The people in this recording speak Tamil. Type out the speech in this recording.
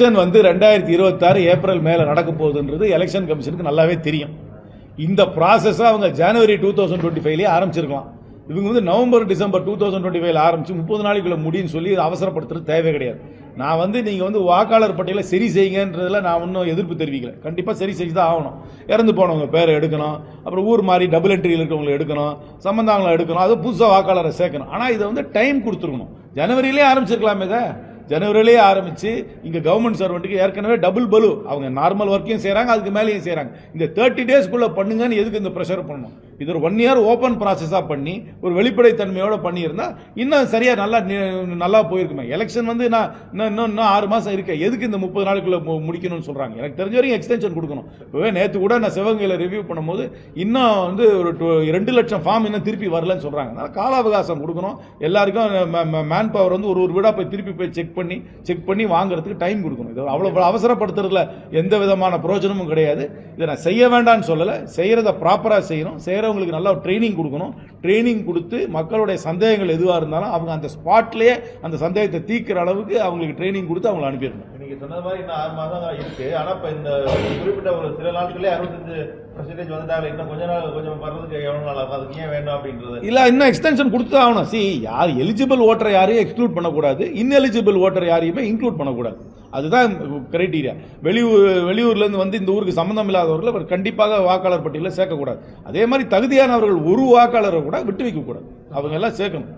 எலெக்ஷன் வந்து ரெண்டாயிரத்தி இருபத்தாறு ஏப்ரல் மேலே நடக்க போகுதுன்றது எலெக்ஷன் கமிஷனுக்கு நல்லாவே தெரியும். இந்த ப்ராசஸை அவங்க ஜனவரி டூ தௌசண்ட் டுவெண்ட்டி ஃபைவ்லேயே ஆரம்பிச்சிருக்கலாம். இவங்க வந்து November December two thousand twenty ஃபைவ்ல ஆரம்பிச்சு முப்பது நாளைக்குள்ள முடியும்னு சொல்லி அவசரப்படுத்துறது தேவை கிடையாது. நான் வந்து நீங்கள் வந்து வாக்காளர் பட்டியலை சரி செய்யுங்கன்றதில் நான் ஒன்றும் எதிர்ப்பு தெரிவிக்கல. கண்டிப்பாக சரி செஞ்சு தான் ஆகணும். இறந்து போனவங்க பேரை எடுக்கணும். அப்புறம் ஊர் மாதிரி டபுள் என்ட்ரியில் இருக்கவங்களை எடுக்கணும். சம்பந்தாங்களை எடுக்கணும். அது புதுசாக வாக்காளரை சேர்க்கணும். ஆனால் இதை வந்து டைம் கொடுத்துருக்கணும். ஜனவரியிலே ஆரம்பிச்சிருக்கலாமே இதை. ஜனவரியிலே ஆரம்பித்து இங்கே கவர்மெண்ட் சர்வெண்ட்டுக்கு ஏற்கனவே டபுள் பலு அவங்க நார்மல் ஒர்க்கையும் செய்கிறாங்க அதுக்கு மேலேயும் செய்கிறாங்க இந்த தேர்ட்டி டேஸ்க்குள்ளே பண்ணுங்கன்னு எதுக்கு இந்த ப்ரெஷர் பண்ணணும்? இது ஒரு ஒன் இயர் ஓப்பன் ப்ராசஸாக பண்ணி ஒரு வெளிப்படைத்தன்மையோடு பண்ணியிருந்தால் இன்னும் சரியாக நல்லா நல்லா போயிருக்குமே. எலெக்ஷன் வந்து நான் இன்னும் இன்னும் இன்னும் ஆறு மாதம் இருக்கேன் எதுக்கு இந்த முப்பது நாளுக்குள்ளே முடிக்கணும்னு சொல்கிறாங்க எனக்கு தெரிஞ்ச வரைக்கும் எக்ஸ்டென்ஷன் கொடுக்கணும். இப்போவே நேற்று கூட நான் சிவகங்கையில் ரிவ்யூ பண்ணும்போது இன்னும் வந்து ஒரு டூ ரெண்டு லட்சம் ஃபார்ம் இன்னும் திருப்பி வரலன்னு சொல்கிறாங்க அதனால் கால அவகாசம் கொடுக்கணும். எல்லாருக்கும் மேன் பவர் வந்து ஒரு ஒரு வீடாக போய் திருப்பி போய் செக் பண்ணி செக் பண்ணி வாங்குறதுக்கு டைம் கொடுக்கணும். இது அவ்வளோ அவசரப்படுத்துறதுல எந்த விதமான பிரயோஜனமும் கிடையாது. இதை நான் செய்ய வேண்டாம்னு சொல்லலை. செய்கிறத ப்ராப்பராக செய்யணும். அவங்களுக்கு நல்லா ட்ரைனிங் கொடுக்கணும். ட்ரைனிங் கொடுத்து மக்களுடைய சந்தேகங்கள் எதுவாக இருந்தாலும் அவங்க அந்த ஸ்பாட்லேயே அந்த சந்தேகத்தை தீர்க்கிற அளவுக்கு அவங்களுக்கு ட்ரைனிங் கொடுத்து அவங்களை அனுப்பிடணும். நீங்க சொன்னது மாதிரி இன்னும் ஆறு மாதம் தான் இருக்கு. ஆனா இப்ப இந்த குறிப்பிட்ட ஒரு சில நாட்களே அறுபத்தஞ்சு பர்சன்டேஜ் வந்துட்டாங்க இன்னும் கொஞ்ச நாள் கொஞ்சம் வர்றதுக்கு எவ்வளவு நாள் ஆகும்? அதுக்கு ஏன் வேண்டாம் அப்படின்றது? இல்ல இன்னும் எக்ஸ்டென்ஷன் கொடுத்து ஆகணும். சி யார் எலிஜிபிள் ஓட்டரை யாரையும் எக்ஸ்க்ளூட் பண்ணக்கூடாது. இன்எலிஜிபிள் ஓட்டர் யாரையுமே இன்க்ளூட் பண்ணக்கூடாது. அதுதான் கிரைட்டீரியா வெளியூர் வெளியூர்லேருந்து வந்து இந்த ஊருக்கு சம்மந்தம் இல்லாதவர்கள் அவர் கண்டிப்பாக வாக்காளர் பட்டியலில் சேர்க்கக்கூடாது. அதே மாதிரி தகுதியானவர்கள் ஒரு வாக்காளரை கூட விட்டு வைக்கக்கூடாது. அவங்க எல்லாம் சேர்க்கணும்.